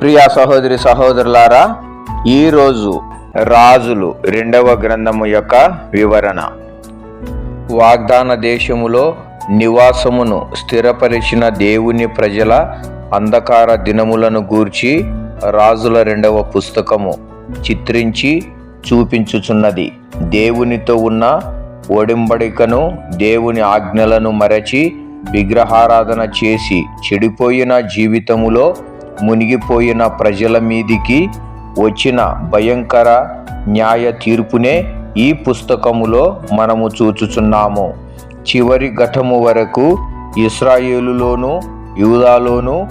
ప్రియ సహోదరి సహోదరులారా ఈరోజు రాజులు రెండవ గ్రంథము యొక్క వివరణ. వాగ్దాన దేశములో నివాసమును స్థిరపరిచిన దేవుని ప్రజల అంధకార దినములను గూర్చి రాజుల రెండవ పుస్తకము చిత్రించి చూపించుచున్నది. దేవునితో ఉన్న ఒడింబడికను దేవుని ఆజ్ఞలను మరచి విగ్రహారాధన చేసి చెడిపోయిన జీవితములో మునిగిపోయిన ప్రజల మీదికి వచ్చిన భయంకర న్యాయ తీర్పునే ఈ పుస్తకములో మనము చూచుచున్నాము. చివరి ఘటము వరకు ఇస్రాయేలులోను యూదాలోను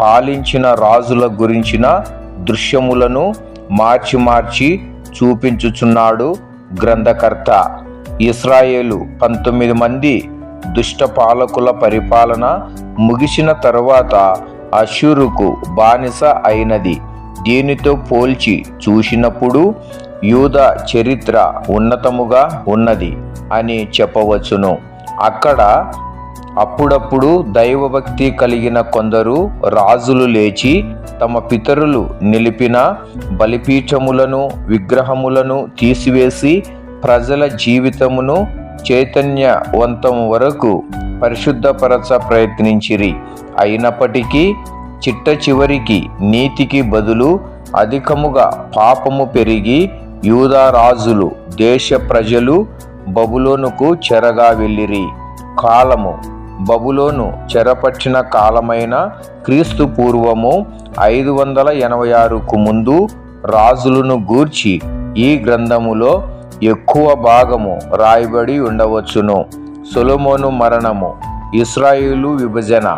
పాలించిన రాజుల గురించిన దృశ్యములను మార్చి మార్చి చూపించుచున్నాడు గ్రంథకర్త. ఇస్రాయేలు పంతొమ్మిది మంది దుష్ట పాలకుల పరిపాలన ముగిసిన తరువాత అశురుకు బానిస అయినది. దీనితో పోల్చి చూసినప్పుడు యూద చరిత్ర ఉన్నతముగా ఉన్నది అని చెప్పవచ్చును. అక్కడ అప్పుడప్పుడు దైవభక్తి కలిగిన కొందరు రాజులు లేచి తమ పితరులు నిలిపిన బలిపీఠములను విగ్రహములను తీసివేసి ప్రజల జీవితమును చైతన్యవంతం వరకు పరిశుద్ధపరచ ప్రయత్నించిరి. అయినప్పటికీ చిట్ట చివరికి నీతికి బదులు అధికముగా పాపము పెరిగి యూదారాజులు దేశ ప్రజలు బబులోనుకు చెరగా వెళ్ళిరి. కాలము బబులోను చెరపట్టిన కాలమైన క్రీస్తు పూర్వము ఐదు వందల ఎనభై ఆరుకు ముందు రాజులను గూర్చి ఈ గ్రంథములో ఎక్కువ భాగము రాయబడి ఉండవచ్చును. సొలొమోను మరణము ఇస్రాయేలు విభజన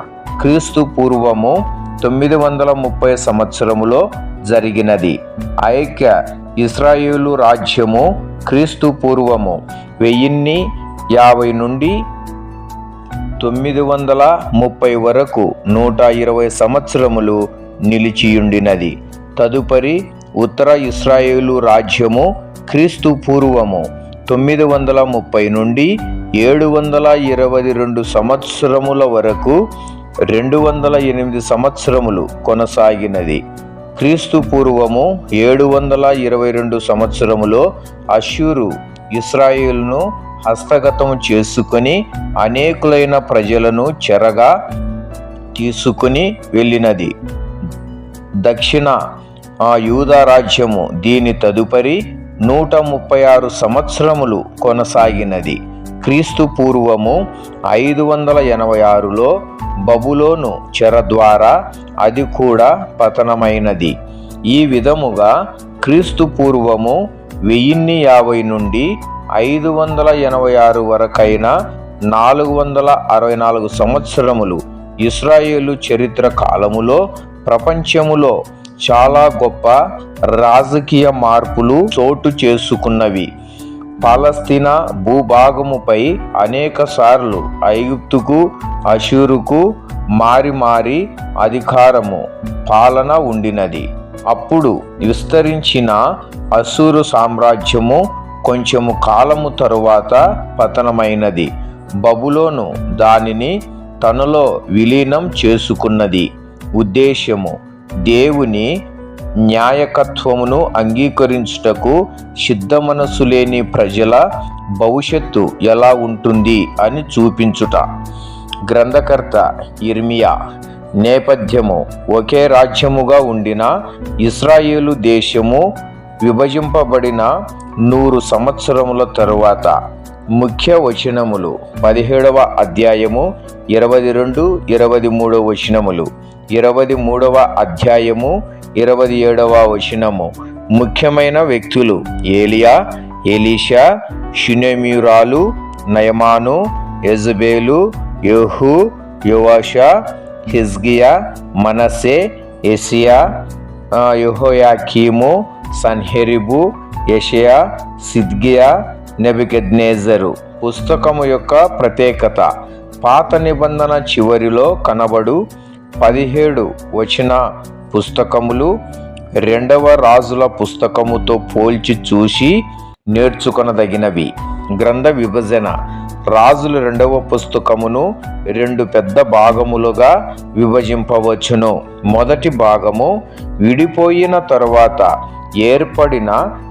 క్రీస్తు పూర్వము తొమ్మిది వందల ముప్పై సంవత్సరములో జరిగినది. ఐక్య ఇస్రాయేలు రాజ్యము క్రీస్తు పూర్వము వెయ్యిన్ని యాభై నుండి తొమ్మిది వందల ముప్పై వరకు నూట ఇరవై సంవత్సరములు నిలిచియుండినది. తదుపరి ఉత్తర ఇస్రాయేలు రాజ్యము క్రీస్తు పూర్వము తొమ్మిది వందల ముప్పై నుండి ఏడు వందల ఇరవై రెండు సంవత్సరముల వరకు రెండు వందల ఎనిమిది సంవత్సరములు కొనసాగినది. క్రీస్తు పూర్వము ఏడు వందల ఇరవై రెండు సంవత్సరములో అష్యూరు ఇస్రాయిల్ను హస్తగతం చేసుకొని అనేకులైన ప్రజలను చెరగా తీసుకుని వెళ్ళినది. దక్షిణ ఆ యూదా రాజ్యము దీని తదుపరి నూట ముప్పై ఆరు సంవత్సరములు కొనసాగినది. క్రీస్తు పూర్వము ఐదు వందల ఎనభై ఆరులో బబులోను చెర ద్వారా అది కూడా పతనమైనది. ఈ విధముగా క్రీస్తు పూర్వము వెయ్యిన్ని యాభై నుండి ఐదు వందల ఎనభై ఆరు వరకైన నాలుగు వందల అరవై నాలుగు సంవత్సరములు ఇస్రాయేలు చరిత్ర కాలములో ప్రపంచములో చాలా గొప్ప రాజకీయ మార్పులు చోటు చేసుకున్నవి. పాలస్తీనా భూభాగముపై అనేక సార్లు ఐగుప్తుకు అషూరుకు మారి మారి అధికారము పాలన ఉండినది. అప్పుడు విస్తరించిన అసూరు సామ్రాజ్యము కొంచెము కాలము తరువాత పతనమైనది. బబులోను దానిని తనలో విలీనం చేసుకున్నది. ఉద్దేశ్యము దేవుని న్యాయకత్వమును అంగీకరించుటకు సిద్ధ మనసు లేని ప్రజల భవిష్యత్తు ఎలా ఉంటుంది అని చూపించుట. గ్రంథకర్త ఇర్మియా నేపథ్యము ఒకే రాజ్యముగా ఉండిన ఇస్రాయేలు దేశము విభజింపబడిన నూరు సంవత్సరముల తరువాత. ముఖ్య వచనములు పదిహేడవ అధ్యాయము ఇరవై రెండు ఇరవై మూడవ వచనములు. ఇరవై మూడవ అధ్యాయము ఇరవై ఏడవ వచనము. ముఖ్యమైన వ్యక్తులు ఏలియా ఎలీషా షునెమ్యూరాలు నయమాను ఎజబేలు యోహు యువాషా హిజ్గియా మనసే ఎసియా యెహోయాకీము సన్హెరిబు యషయా సిద్గియా నెబికెడ్నేజరు పుస్తకము యొక్క ప్రత్యేకత పాత నిబంధన చివరిలో కనబడు పదిహేడు వచన పుస్తకములు రెండవ రాజుల పుస్తకముతో పోల్చి చూసి నేర్చుకొనదగినవి. గ్రంథ విభజన. రాజుల రెండవ పుస్తకమును రెండు పెద్ద భాగములుగా విభజింపవచ్చును. మొదటి భాగము విడిపోయిన తరువాత ఏర్పడిన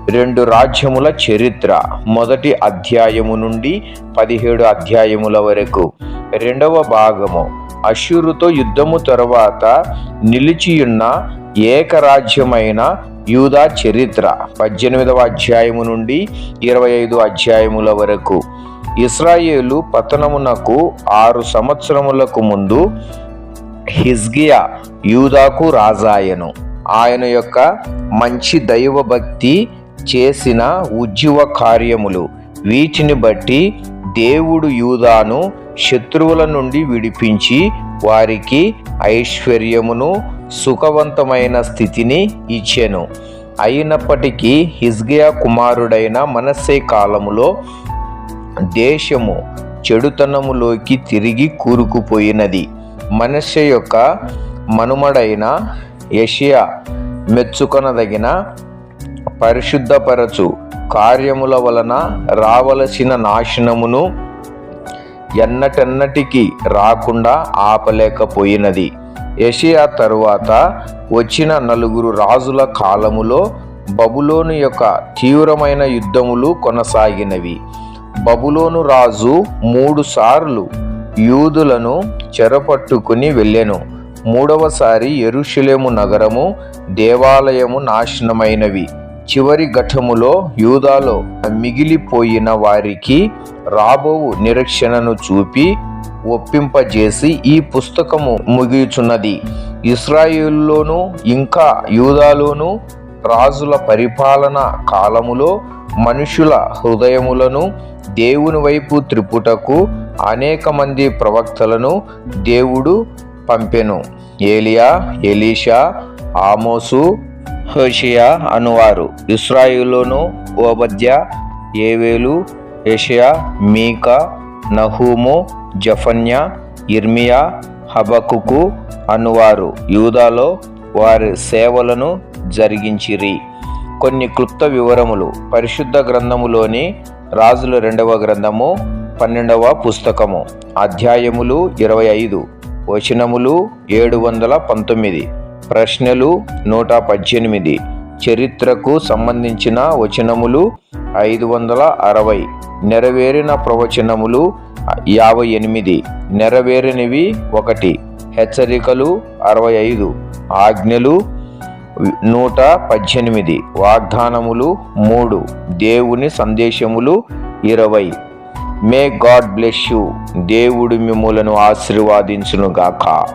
రెండు రాజ్యముల చరిత్ర. మొదటి అధ్యాయము నుండి పదిహేడు అధ్యాయముల వరకు. రెండవ భాగము అషురుతో యుద్ధము తరువాత నిలిచియున్న ఏకరాజ్యమైన యూదా చరిత్ర. పద్దెనిమిదవ అధ్యాయము నుండి ఇరవై ఐదు అధ్యాయముల వరకు. ఇస్రాయేలు పతనమునకు ఆరు సంవత్సరములకు ముందు హిజ్గియా యూదాకు రాజాయను. ఆయన యొక్క మంచి దైవభక్తి చేసిన ఉజ్జీవ కార్యములు. వీటిని బట్టి దేవుడు యూదాను శత్రువుల నుండి విడిపించి వారికి ఐశ్వర్యమును సుఖవంతమైన స్థితిని ఇచ్చెను. అయినప్పటికీ హిజ్గియా కుమారుడైన మనస్సే కాలములో దేశము చెడుతనములోకి తిరిగి కూరుకుపోయినది. మనస్సే యొక్క మనుమడైన యషియా మెచ్చుకొనదగిన పరిశుద్ధపరచు కార్యముల వలన రావలసిన నాశనమును ఎన్నటెన్నటికి రాకుండా ఆపలేకపోయినది. ఎషియా తరువాత వచ్చిన నలుగురు రాజుల కాలములో బబులోను యొక్క తీవ్రమైన యుద్ధములు కొనసాగినవి. బబులోను రాజు మూడు సార్లు యూదులను చెరపట్టుకుని వెళ్ళెను. మూడవసారి ఎరుషులేము నగరము దేవాలయము నాశనమైనవి. చివరి ఘట్టములో యూదాలో మిగిలిపోయిన వారికి రాబోవు నిరీక్షణను చూపి ఒప్పింపజేసి ఈ పుస్తకము ముగియుచున్నది. ఇస్రాయిల్లోనూ ఇంకా యూదాలోనూ రాజుల పరిపాలన కాలములో మనుషుల హృదయములను దేవుని వైపు త్రిపుటకు అనేక మంది ప్రవక్తలను దేవుడు పంపెను. ఏలియా ఎలీషా ఆమోసు హోషియా అనువారు. ఇస్రాయిలోను ఓబద్య ఏవేలు యషయా మీకా నహూము జఫన్యా ఇర్మియా హబకుకు అనువారు. యూదాలో వారి సేవలను జరిగించిరి. కొన్ని క్లుప్త వివరములు. పరిశుద్ధ గ్రంథములోని రాజుల రెండవ గ్రంథము పన్నెండవ పుస్తకము. అధ్యాయములు ఇరవై ఐదు. వచనములు ఏడు వందల పంతొమ్మిది. ప్రశ్నలు నూట పద్దెనిమిది. చరిత్రకు సంబంధించిన వచనములు ఐదు వందల అరవై. నెరవేరిన ప్రవచనములు యాభై ఎనిమిది. నెరవేరినవి ఒకటి. హెచ్చరికలు అరవై ఐదు. ఆజ్ఞలు నూట పద్దెనిమిది. వాగ్దానములు మూడు. దేవుని సందేశములు ఇరవై. May God bless you. దేవుడు మిమ్మలను ఆశీర్వాదించునుగాక.